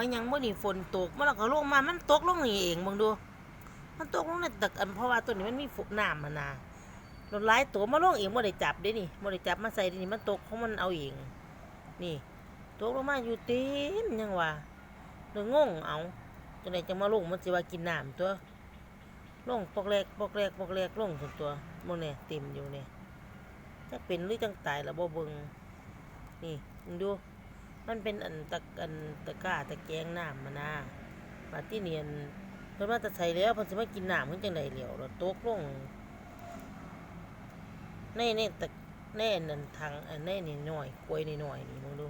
มันยังบ่นี่ฝนตกมันแล้วก็ลงมามันตกลงนี่เองเบิ่งดู มันตกลงในตึกอันเพราะว่าตัวนี้มันมีฝนน้ำมันนะรถหลายตัวมาลงเองบ่ได้จับเด้นี่บ่ได้จับมาใส่เด้นี่มันตกของมันเอาเอง นี่ตกลงมาอยู่เต็มยังว่าเดี๋ยวงงเอาจังได๋จะมาลงมันสิว่ากินน้ำตัวลงปอกแรกปอกแรกปอกแรกลงสุดตัวบ่เนี่ยเต็มอยู่เนี่ยจักเป็นหรือจังตายแล้วบ่เบิ่งนี่มึงดู มันเป็นอันตะอันตะกร้าตะแกงน้ำมานะปาที่เนียนเพิ่นว่าจะใส่แล้วเพิ่นสิมากินน้ำเพิ่นจังได๋เหลียวแล้วตกลงในในตะในอันนั้นทางอันในนี่น้อยกล้วยนี่น้อยนี่มึงดู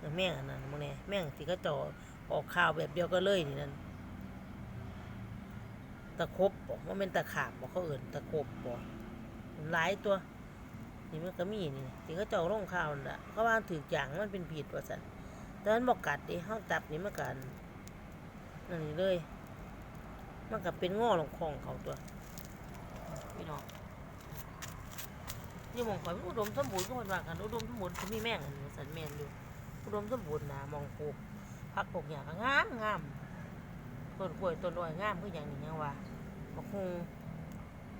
แล้วแม่งอันนั้นมึงแน่แม่งที่เขาจาะออกข่าวแบบเดียวกันเลยนี่นั่นตะครบบ่ว่าเป็นตะขาบบ่เขาเอิ้นตะครบบ่หลายตัว นี่มันก็มีนี่ที่เขาเจ้าลงข่าวน่ะเขาว่าถืออย่างมันเป็นผิดว่าซั่นแต่มันบ่กัดดิเฮาจับนี่มันกันนั่นนี่เลย มันก็เป็นง้อลงของเขาตัวพี่น้องนี่มองข่อยอุดมสมบูรณ์ก็เพิ่นว่ากันอุดมสมบูรณ์คือมีแม่งอันนี้สันแมนอยู่อุดมสมบูรณ์นะมองปลูกผักปลูกหญ้าก็งามงามต้นกล้วยต้นอ้อยงามคือหยังนี่ยังว่าบักฮุง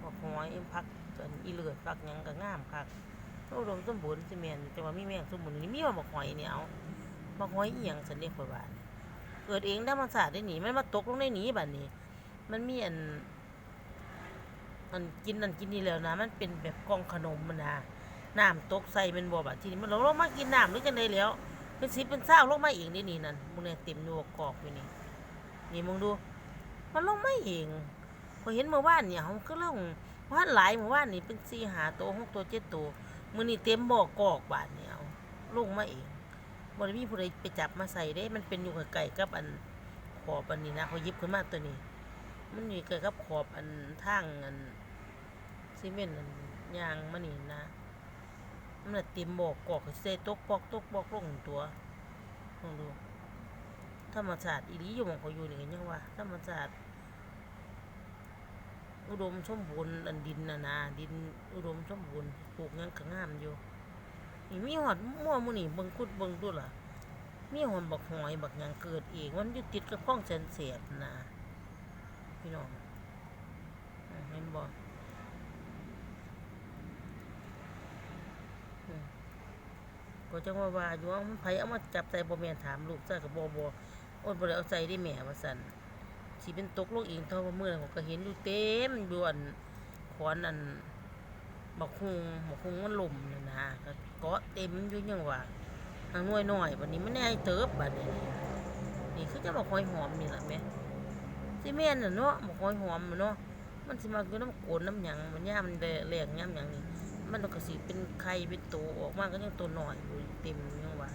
บักหอยผัก นอีเลือดผักยังก็งามคักอุดมสมบูรณ์สิแม่นแต่ว่ามีแมงสมบูรณ์นี่มีว่าบักหอยเนี่เอาบักหอยอีหยังสันเดียข่อยว่านเกิดเองธรรมชาติได้หนีมันมาตกลงในหนีบัดนี้ มันมีอันอันกินนั่นกินนี่แล้วนะ มันเป็นแบบกองขนมมันนะน้ำตกใส่เป็นบ่อบัดทีนี้มันลงมากินน้ำหรือจังไดแล้วเป็นสิเป็นเศร้าลงมาเองนี่นี่นั่นมึงเนี่ยเต็มอยู่กอกอยู่นี่นี่มึงดู มันลงมาเองพอเห็นเมื่อวานเนี่ยเขาก็ลง ว่าหลายเมื่อวานนี่เป็นสี่หาตัวหกตัวเจ็ดตัวมือนี่เต็มบ่อกอกบาดเนี่ยเอาลงมาเองบ่ได้มีผู้ใดไปจับมาใส่ได้ มันเป็นอยู่กับไกลๆกับอันขอบอันนี้นะเขายิบขึ้นมาตัวนี้ มันอยู่ไกลกับขอบอันทางอันซีเมนต์อันยางมันนี่นะมันน่เต็มบ่อกอกใส่ตกปอกตกปอกลงตัวลองดูธรรมชาติอีหลีอยู่หมองเขาอยู่นี่กันยังว่าธรรมชาติ อุดมสมบูรณ์อันดินน่ะนะดินอุดมสมบูรณ์ปลูกหยังก็งามอยู่นี่มีหอดมั่วมือนี่เบิ่งคุดเบิ่งดูล่ะ มีหอดบักหอยบักหยังเกิดเองมันอยู่ติดกับข้องแสนเสียบนะพี่น้องอืมเห็นบ่อืมก็จังว่าว่าอยู่ว่ามันไผเอามาจับใส่บ่แม่นถามลูกซะก็บ่บ่โอ้ยบ่ได้เอาใส่ได้แม่ว่าซั่น สิเป็นตกลงเองเท่าว่ามื้อนั้นผมก็เห็นอยู่เต็มอยู่อันขอนอันบักฮงบักฮงมันล่มนี่นะก็เกาะเต็มอยู่ยังว่าทางน่วยน้อยบัดนี้ไมันแน่เติบบัดนี้นี่คือจะบักหอยหอมนี่แหละแม่สิแม่นน่ะเนาะบักหอยหอมเนาะมันสิมาอยู่น้ำโกนน้ำหยังมันยามันแรงยามหยังนี่มันก็สิเป็นไข่เป็นโตออกมาก็ยังตัวหน้อยอยู่เต็มยังว่า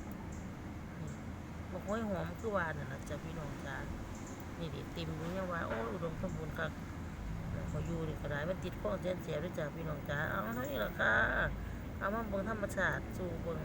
บักหอยหอมคือว่านั่นล่ะจ้ะพี่น้องจ้า นี่ดิติมอยู่ยังว่าโอ้อุดมสมบูรณ์คักขาอยู่นี่ก็ได้มันติดข้อเสียนเสียด้วยจ้ะพี่น้องจ้าเอาเท่านี้แหละค่ะเอามาเบิ่งธรรมชาติสู่เบิ่ง